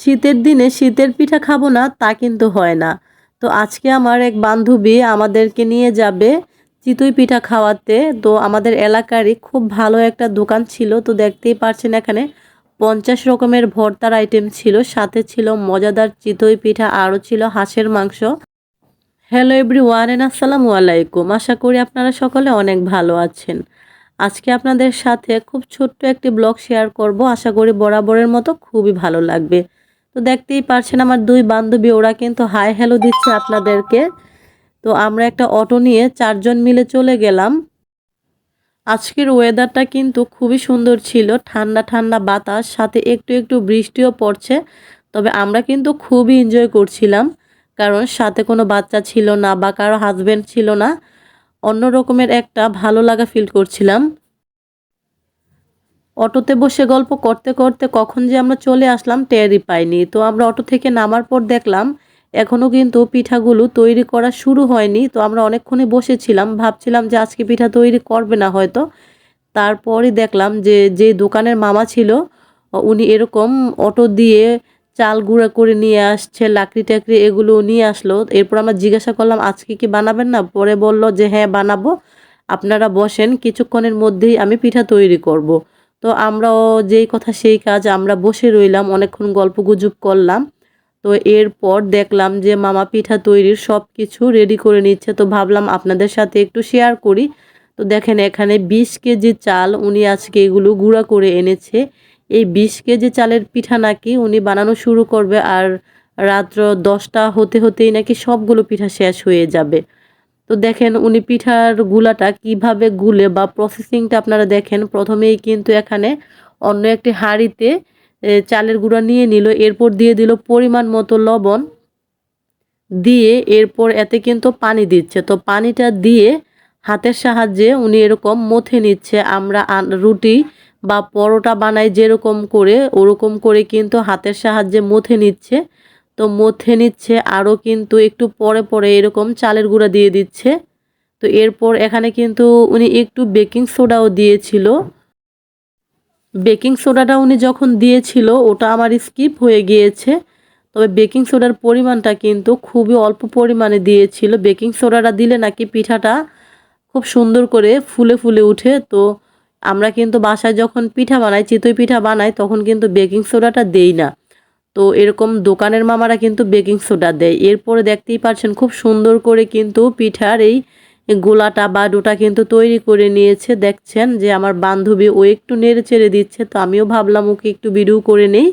শীতের দিনে শীতের পিঠা খাব না, তা কিন্তু হয় না। তো আজকে আমার এক বান্ধবী আমাদেরকে নিয়ে যাবে চিতই পিঠা খাওয়াতে। তো আমাদের এলাকারই খুব ভালো একটা দোকান ছিল, তো দেখতেই পারছেন এখানে পঞ্চাশ রকমের ভর্তার আইটেম ছিল, সাথে ছিল মজাদার চিতই পিঠা, আরও ছিল হাঁসের মাংস। হ্যালো এভরি ওয়ান এন আসসালামু আলাইকুম। আশা করি আপনারা সকলে অনেক ভালো আছেন। আজকে আপনাদের সাথে খুব ছোট্ট একটি ব্লগ শেয়ার করব। আশা করি বরাবরের মতো খুবই ভালো লাগবে। তো দেখতেই পারছেন আমার দুই বান্ধবী, ওরা কিন্তু হাই হ্যালো দিচ্ছে আপনাদেরকে। তো আমরা একটা অটো নিয়ে চারজন মিলে চলে গেলাম। আজকের ওয়েদারটা কিন্তু খুবই সুন্দর ছিল, ঠান্ডা ঠান্ডা বাতাস, সাথে একটু একটু বৃষ্টিও পড়ছে, তবে আমরা কিন্তু খুবই এনজয় করছিলাম, কারণ সাথে কোনো বাচ্চা ছিল না বা কারও হাজব্যান্ড ছিল না, অন্য রকমের একটা ভালো লাগা ফিল করছিলাম। অটোতে বসে গল্প করতে করতে কখন যে আমরা চলে আসলাম টেরই পাইনি। তো আমরা অটো থেকে নামার পর দেখলাম এখনও কিন্তু পিঠাগুলো তৈরি করা শুরু হয়নি। তো আমরা অনেকক্ষণই বসেছিলাম, ভাবছিলাম যে আজকে পিঠা তৈরি করবে না হয়তো। তারপরই দেখলাম যে যে দোকানের মামা ছিল, উনি এরকম অটো দিয়ে চাল গুঁড়া করে নিয়ে আসছে, লাকড়ি টাকড়ি এগুলো নিয়ে আসলো। এরপর আমরা জিজ্ঞাসা করলাম, আজকে কি বানাবেন না? পরে বলল যে হ্যাঁ বানাবো। আপনারা বসেন, কিছুক্ষণের মধ্যেই আমি পিঠা তৈরি করব। তো আমরাও যেই কথা সেই কাজ আমরা বসে রইলাম, অনেকক্ষণ গল্প গুজব করলাম। তো এরপর দেখলাম যে মামা পিঠা তৈরির সব কিছু রেডি করে নিচ্ছে। তো ভাবলাম আপনাদের সাথে একটু শেয়ার করি। তো দেখেন এখানে বিশ কেজি চাল উনি আজকে এগুলো গুঁড়া করে এনেছে। এই বিশ কেজি চালের পিঠা নাকি উনি বানানো শুরু করবে আর রাত্র দশটা হতে হতেই নাকি সবগুলো পিঠা শেষ হয়ে যাবে। তো দেখেন উনি পিঠার গুলাটা কীভাবে গুলে বা প্রসেসিংটা আপনারা দেখেন, প্রথমেই কিন্তু এখানে অন্য একটি হাঁড়িতে চালের গুঁড়া নিয়ে নিল, এরপর দিয়ে দিল পরিমাণ মতো লবণ দিয়ে এরপর এতে কিন্তু পানি দিচ্ছে। তো পানিটা দিয়ে হাতের সাহায্যে উনি এরকম মথে নিচ্ছে, আমরা রুটি বা পরোটা বানাই যেরকম করে, ওরকম করে কিন্তু হাতের সাহায্যে মথে নিচ্ছে। তো মথে নিচ্ছে, আরও কিন্তু একটু পরে পরে এরকম চালের গুঁড়া দিয়ে দিচ্ছে। তো এরপর এখানে কিন্তু উনি একটু বেকিং সোডাও দিয়েছিল। বেকিং সোডাটা উনি যখন দিয়েছিল, ওটা আমার স্কিপ হয়ে গিয়েছে। তবে বেকিং সোডার পরিমাণটা কিন্তু খুবই অল্প পরিমাণে দিয়েছিল। বেকিং সোডাটা দিলে নাকি পিঠাটা খুব সুন্দর করে ফুলে ফুলে উঠে। তো আমরা কিন্তু বাসায় যখন পিঠা বানাই, চিতই পিঠা বানাই, তখন কিন্তু বেকিং সোডাটা দেই না। তো এরকম দোকানের মামারা কিন্তু বেকিং সোডা দেয়। এরপরে দেখতেই পাচ্ছেন খুব সুন্দর করে কিন্তু পিঠার এই গোলাটা বা ডোটা কিন্তু তৈরি করে নিয়েছে। দেখছেন যে আমার বান্ধবী ও একটু নেড়ে চেড়ে দিচ্ছে, তো আমিও ভাবলাম ওকে একটু ভিডিও করে নেই।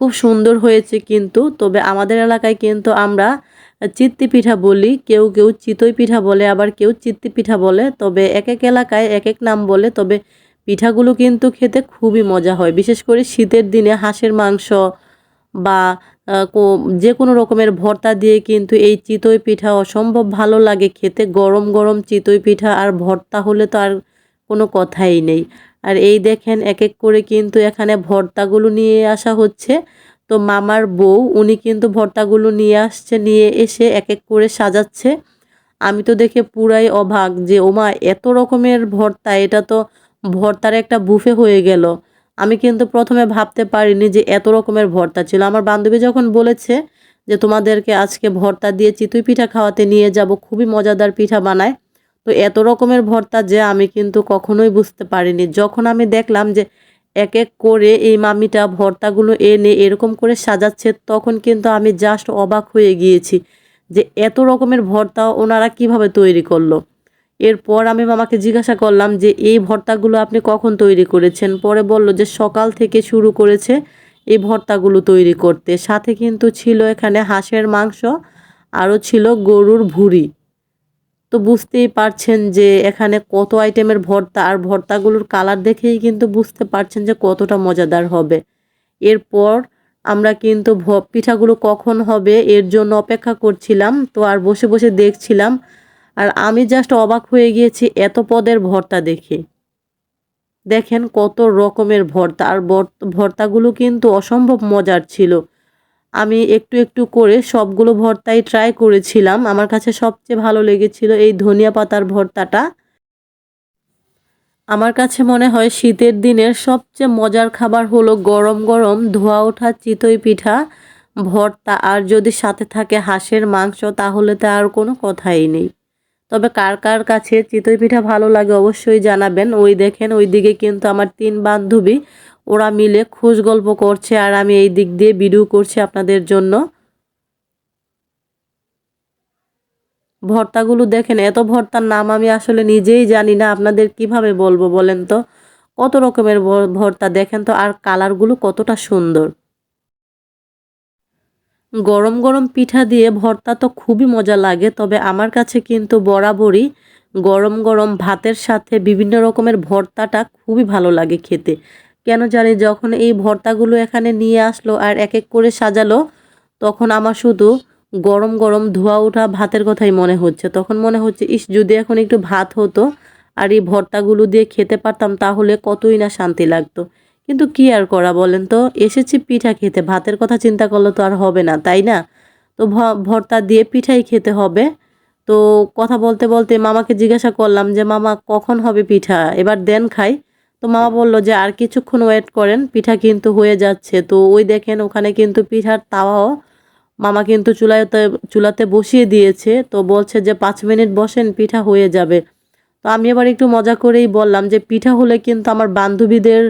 খুব সুন্দর হয়েছে কিন্তু, তবে আমাদের এলাকায় কিন্তু আমরা চিত্তি পিঠা বলি, কেউ কেউ চিতই পিঠা বলে, আবার কেউ চিত্তি পিঠা বলে, তবে এক এক এলাকায় এক এক নাম বলে, তবে পিঠাগুলো কিন্তু খেতে খুবই মজা হয়। বিশেষ করে শীতের দিনে হাঁসের মাংস বা যে কোনো রকমের ভর্তা দিয়ে কিন্তু এই চিতই পিঠা অসম্ভব ভালো লাগে খেতে। গরম গরম চিতই পিঠা আর ভর্তা হলে তো আর কোনো কথাই নেই। আর এই দেখেন এক এক করে কিন্তু এখানে ভর্তাগুলো নিয়ে আসা হচ্ছে। তো মামার বউ, উনি কিন্তু ভর্তাগুলো নিয়ে আসছে, নিয়ে এসে এক এক করে সাজাচ্ছে। আমি তো দেখে পুরাই অবাক যে, ওমা, এত রকমের ভর্তা, এটা তো ভর্তার একটা বুফে হয়ে গেল। আমি কিন্তু প্রথমে ভাবতে পারিনি যে এত রকমের ভর্তা ছিল। আমার বান্ধবী যখন বলেছে যে, তোমাদেরকে আজকে ভর্তা দিয়ে চিতুই পিঠা খাওয়াতে নিয়ে যাব, খুবই মজাদার পিঠা বানায়। তো এত রকমের ভর্তা যে আমি কিন্তু কখনোই বুঝতে পারিনি। যখন আমি দেখলাম যে এক এক করে এই মামিটা ভর্তাগুলো এনে এরকম করে সাজাচ্ছে, তখন কিন্তু আমি জাস্ট অবাক হয়ে গিয়েছি যে, এত রকমের ভর্তা ওনারা কীভাবে তৈরি করল? এরপর আমি মামাকে জিজ্ঞাসা করলাম যে, এই ভর্তাগুলো আপনি কখন তৈরি করেছেন? পরে বলল যে, সকাল থেকে শুরু করেছে এই ভর্তাগুলো তৈরি করতে। সাথে কিন্তু ছিল এখানে হাঁসের মাংস, আরও ছিল গরুর ভুড়ি। তো বুঝতেই পারছেন যে, এখানে কত আইটেমের ভর্তা, আর ভর্তাগুলোর কালার দেখেই কিন্তু বুঝতে পারছেন যে, কতটা মজাদার হবে। এরপর আমরা কিন্তু পিঠাগুলো কখন হবে এর জন্য অপেক্ষা করছিলাম। তো আর বসে বসে দেখছিলাম আর আমি জাস্ট অবাক হয়ে গিয়েছি এত পদের ভর্তা দেখে। দেখেন কত রকমের ভর্তা, আর ভর্তাগুলো কিন্তু অসম্ভব মজার ছিল। আমি একটু একটু করে সবগুলো ভর্তাই ট্রাই করেছিলাম। আমার কাছে সবচেয়ে ভালো লেগেছিল এই ধনিয়া পাতার ভর্তাটা। আমার কাছে মনে হয় শীতের দিনের সবচেয়ে মজার খাবার হলো গরম গরম ধোয়া ওঠা চিতই পিঠা ভর্তা। আর যদি সাথে থাকে হাঁসের মাংস, তাহলে তো আর কোনো কথাই নেই। তবে কার কার কাছে চিতই পিঠা ভালো লাগে অবশ্যই জানাবেন। ওই দেখেন, ওই দিকে কিন্তু আমার তিন বান্ধবী, ওরা মিলে খুশ গল্প করছে আর আমি এই দিক দিয়ে ভিডিও করছি আপনাদের জন্য। ভর্তাগুলো দেখেন, এত ভর্তার নাম আমি আসলে নিজেই জানি না, আপনাদের কীভাবে বলব বলেন তো? কত রকমের ভর্তা দেখেন তো, আর কালারগুলো কতটা সুন্দর। গরম গরম পিঠা দিয়ে ভর্তা তো খুবই মজা লাগে, তবে আমার কাছে কিন্তু বরাবরই গরম গরম ভাতের সাথে বিভিন্ন রকমের ভর্তাটা খুবই ভালো লাগে খেতে। কেন জানি যখন এই ভর্তাগুলো এখানে নিয়ে আসলো আর এক এক করে সাজালো, তখন আমার শুধু গরম গরম ধোয়া ওঠা ভাতের কথাই মনে হচ্ছে। তখন মনে হচ্ছে, ইস, যদি এখন একটু ভাত হতো আর এই ভর্তাগুলো দিয়ে খেতে পারতাম, তাহলে কতই না শান্তি লাগতো। কিন্তু কি আর করা বলেন তো? এসেছি পিঠা খেতে। ভাতের কথা চিন্তা করলে তো আর হবে না, তাই না? তো ভর্তা দিয়ে পিঠাই খেতে হবে। তো কথা বলতে বলতে মামাকে জিজ্ঞাসা করলাম যে, মামা, কখন হবে পিঠা? এবার দেন খাই। তো মামা বলল যে, আর কিছুক্ষণ ওয়েট করেন, পিঠা কিন্তু হয়ে যাচ্ছে। তো ওই দেখেন ওখানে কিন্তু পিঠার তাওয়াও মামা কিন্তু চুলাতে চুলাতে বসিয়ে দিয়েছে। তো বলছে যে, পাঁচ মিনিট বসেন, পিঠা হয়ে যাবে। তো আমি এবার একটু মজা করেই বললাম যে, পিঠা হলে কিন্তু আমার বান্ধবীদের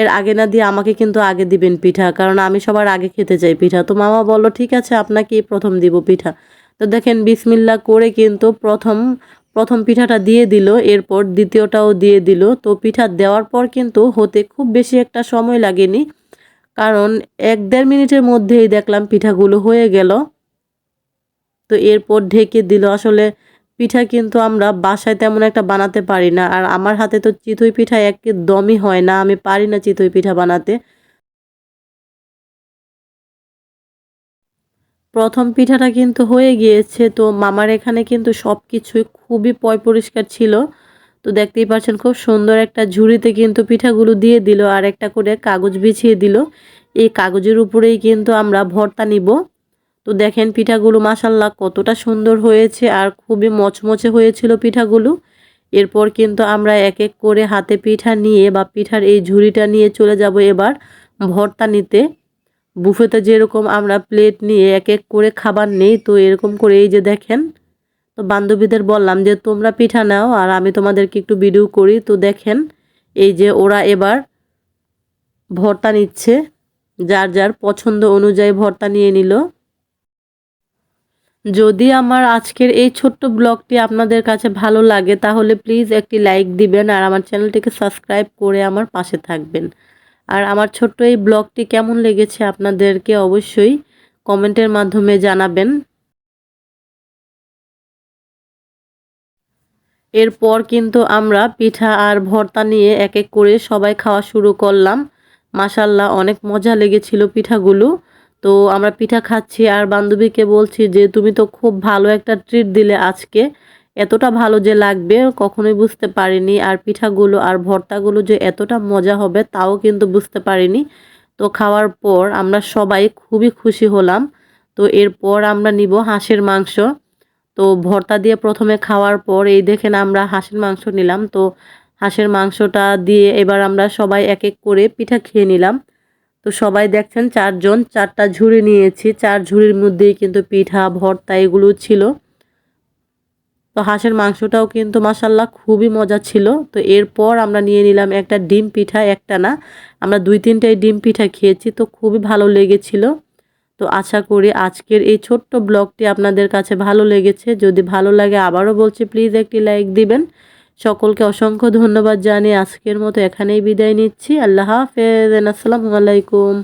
এর আগে না দিয়ে আমাকে কিন্তু আগে দিবেন পিঠা, কারণ আমি সবার আগে খেতে চাই পিঠা। তো মামা বলল, ঠিক আছে, আপনাকে প্রথম দিব পিঠা। তো দেখেন, বিসমিল্লা করে কিন্তু প্রথম প্রথম পিঠাটা দিয়ে দিল, এরপর দ্বিতীয়টাও দিয়ে দিল। তো পিঠা দেওয়ার পর কিন্তু হতে খুব বেশি একটা সময় লাগেনি, কারণ এক দেড় মিনিটের মধ্যেই দেখলাম পিঠাগুলো হয়ে গেল। তো এরপর ঢেকে দিল, আসলে পিঠা কিন্তু আমরা বাসায় তেমন একটা বানাতে পারি না। আর আমার হাতে তো চিতই পিঠা একদমই হয় না, আমি পারি না চিতই পিঠা বানাতে। প্রথম পিঠাটা কিন্তু হয়ে গিয়েছে, তো মামার এখানে কিন্তু সব কিছুই খুবই পয় পরিষ্কার ছিল। তো দেখতেই পাচ্ছেন খুব সুন্দর একটা ঝুড়িতে কিন্তু পিঠাগুলো দিয়ে দিল আর একটা করে কাগজ বিছিয়ে দিল। এই কাগজের উপরেই কিন্তু আমরা ভর্তা নিব। তো দেখেন পিঠাগুলো মাসাল্লাহ কতটা সুন্দর হয়েছে আর খুবই মচমচে হয়েছিল পিঠাগুলো। এরপর কিন্তু আমরা এক এক করে হাতে পিঠা নিয়ে বা পিঠার এই ঝুড়িটা নিয়ে চলে যাব এবার ভর্তা নিতে। বুফেতে যেরকম আমরা প্লেট নিয়ে এক এক করে খাবার নেই, তো এরকম করে এই যে দেখেন, তো বান্ধবীদের বললাম যে, তোমরা পিঠা নাও আর আমি তোমাদেরকে একটু ভিডিও করি। তো দেখেন, এই যে ওরা এবার ভর্তা নিচ্ছে, যার যার পছন্দ অনুযায়ী ভর্তা নিয়ে নিল। যদি আমার আজকের এই ছোট্ট ব্লগটি আপনাদের কাছে ভালো লাগে, তাহলে প্লিজ একটি লাইক দিবেন আর আমার চ্যানেলটিকে সাবস্ক্রাইব করে আমার পাশে থাকবেন। আর আমার ছোট্ট এই ব্লগটি কেমন লেগেছে আপনাদেরকে অবশ্যই কমেন্টের মাধ্যমে জানাবেন। এরপর কিন্তু আমরা পিঠা আর ভর্তা নিয়ে এক এক করে সবাই খাওয়া শুরু করলাম। মাসাল্লাহ অনেক মজা লেগেছিল পিঠাগুলো। তো আমরা পিঠা খাচ্ছি আর বান্ধবীকে বলছি যে, তুমি তো খুব ভালো একটা ট্রিট দিলে আজকে। এতটা ভালো যে লাগবে, কখনোই বুঝতে পারিনি। আর পিঠাগুলো আর ভর্তাগুলো যে এতটা মজা হবে, তাও কিন্তু বুঝতে পারিনি। তো খাওয়ার পর আমরা সবাই খুবই খুশি হলাম। তো এরপর আমরা নিব হাঁসের মাংস। তো ভর্তা দিয়ে প্রথমে খাওয়ার পর এই দেখেন আমরা হাঁসের মাংস নিলাম। তো হাঁসের মাংসটা দিয়ে এবার আমরা সবাই এক এক করে পিঠা খেয়ে নিলাম। তো সবাই দেখছেন, চারজন, চারটা ঝুড়ি নিয়েছি। চার ঝুড়ির মধ্যেই কিন্তু পিঠা, ভর্তা এগুলো ছিল। তো হাঁসের মাংসটাও কিন্তু মাসাল্লাহ খুবই মজা ছিল। তো এরপর আমরা নিয়ে নিলাম একটা ডিম পিঠা, একটা না। আমরা দুই তিনটাই ডিম পিঠা খেয়েছি, তো খুবই ভালো লেগেছিল। তো আশা করি আজকের এই ছোট্ট ব্লগটি আপনাদের কাছে ভালো লেগেছে। যদি ভালো লাগে আবারও বলছি প্লিজ একটি লাইক দিবেন। সকলকে অসংখ্য ধন্যবাদ জানিয়ে আজকের মতো এখানেই বিদায় নিচ্ছি। আল্লাহ হাফেজ। আসসালামু আলাইকুম।